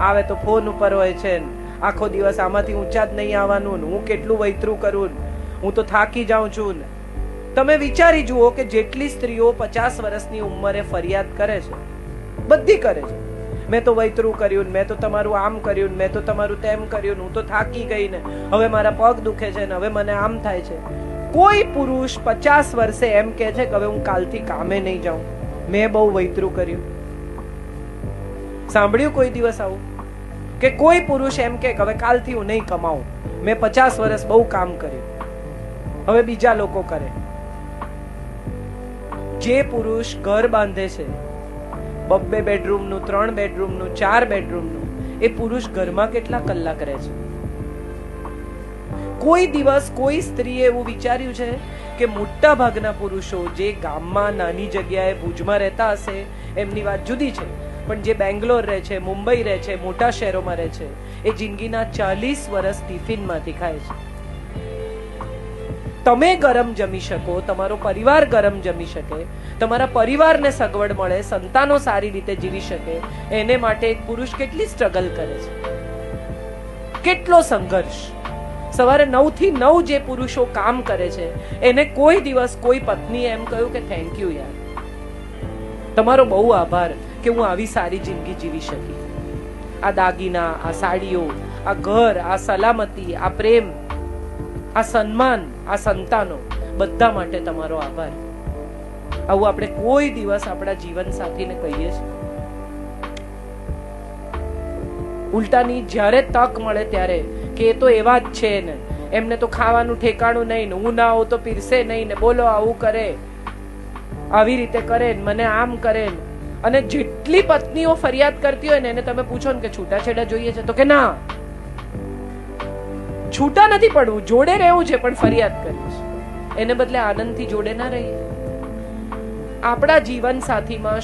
આવે તો ફોન ઉપર હોય છે. આખો દિવસ આમાંથી ઊંચા જ નહીં આવવાનું હું કેટલું વૈતરું કરું હું તો થાકી જાઉં છું ને. તમે વિચારી જુઓ કે જેટલી સ્ત્રીઓ પચાસ વર્ષની ઉંમરે ફરિયાદ કરે છે, બધી કરે છે. મેં તો વૈતરું કર્યું મેં તો તમારું આમ કર્યું મેં તો તમારું તેમ કર્યું હું તો થાકી ગઈ ને. હવે મારા પગ દુખે છે ને, હવે મને આમ થાય છે. કોઈ પુરુષ પચાસ વર્ષે એમ કહે છે કે હવે હું કાલથી કામે નહીં જાઉં. મેં બહુ વૈતરું કર્યું. સાંભળ્યું કોઈ દિવસ આવું? કે કોઈ પુરુષ એમ કે હવે કાલથી હું નહીં કમાઉં મેં પચાસ વર્ષ બહુ કામ કર્યું. હવે બીજા લોકો કરે. જે પુરુષ ઘર બાંધે છે, બબ્બે બેડરૂમનું, ત્રણ બેડરૂમનું, ચાર બેડરૂમનું, એ પુરુષ ઘરમાં કેટલા કલાક રહે છે? કોઈ દિવસ કોઈ સ્ત્રીએ એવું વિચાર્યું છે કે મોટા ભાગના પુરુષો જે ગામમાં, નાની જગ્યાએ ભુજમાં રહેતા હશે, એમની વાત જુદી છે. પણ જે બેંગ્લોર રહે છે, મુંબઈ રહે છે, મોટા શહેરોમાં રહે છે, એ જિંદગીના ચાલીસ વર્ષ ટિફિનમાંથી ખાય છે. તમે ગરમ જમી શકો, તમારો પરિવાર ગરમ જમી શકે, તમારા પરિવારને સગવડ મળે, સંતાનો સારી રીતે જીવી શકે, એને માટે એક પુરુષ કેટલી સ્ટ્રગલ કરે છે? કેટલો સંઘર્ષ? સવારે નવથી નવ જે પુરુષો કામ કરે છે, એને કોઈ દિવસ કોઈ પત્નીએ એમ કહ્યું કે થેન્ક યુ યાર. તમારો બહુ આભાર. કે હું આવી સારી જિંદગી જીવી શકી? આ દાગીના, આ સાડીઓ, આ ઘર, આ સલામતી, આ પ્રેમ, આ સન્માન, આ સંતાનો, બધા માટે તમારો આભાર. આવું આપણે કોઈ દિવસ આપણા જીવન સાથીને કહીએ છીએ. ઉલટાની જ્યારે તક મળે ત્યારે કે એ તો એવા જ છે ને, એમને તો ખાવાનું ઠેકાણું નહીં ને, હું ના હોઉં તો પીરસે નહીં ને, બોલો આવું કરે. આવી રીતે કરે ને, મને આમ કરે ને. અને જેટલી પત્નીઓ ફરિયાદ કરતી હોય ને, એને તમે પૂછો ને કે છૂટાછેડા જોઈએ છે તો કે ના? છૂટા નથી પડવું, જોડે રહેવું છે, પણ ફરિયાદ કરવી છે એને બદલે આનંદથી જોડે ના રહીએ. આપણા જીવન સાથીમાં